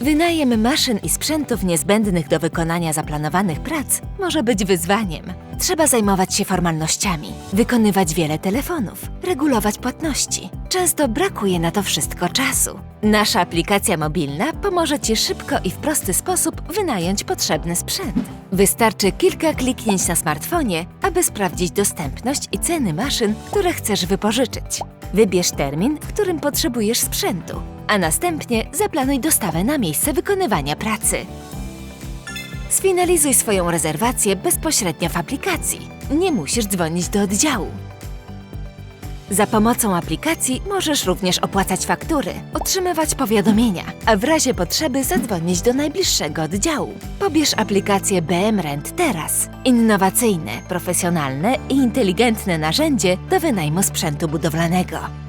Wynajem maszyn i sprzętów niezbędnych do wykonania zaplanowanych prac może być wyzwaniem. Trzeba zajmować się formalnościami, wykonywać wiele telefonów, regulować płatności. Często brakuje na to wszystko czasu. Nasza aplikacja mobilna pomoże Ci szybko i w prosty sposób wynająć potrzebny sprzęt. Wystarczy kilka kliknięć na smartfonie, aby sprawdzić dostępność i ceny maszyn, które chcesz wypożyczyć. Wybierz termin, w którym potrzebujesz sprzętu, a następnie zaplanuj dostawę na miejsce wykonywania pracy. Sfinalizuj swoją rezerwację bezpośrednio w aplikacji. Nie musisz dzwonić do oddziału. Za pomocą aplikacji możesz również opłacać faktury, otrzymywać powiadomienia, a w razie potrzeby zadzwonić do najbliższego oddziału. Pobierz aplikację BM Rent teraz. Innowacyjne, profesjonalne i inteligentne narzędzie do wynajmu sprzętu budowlanego.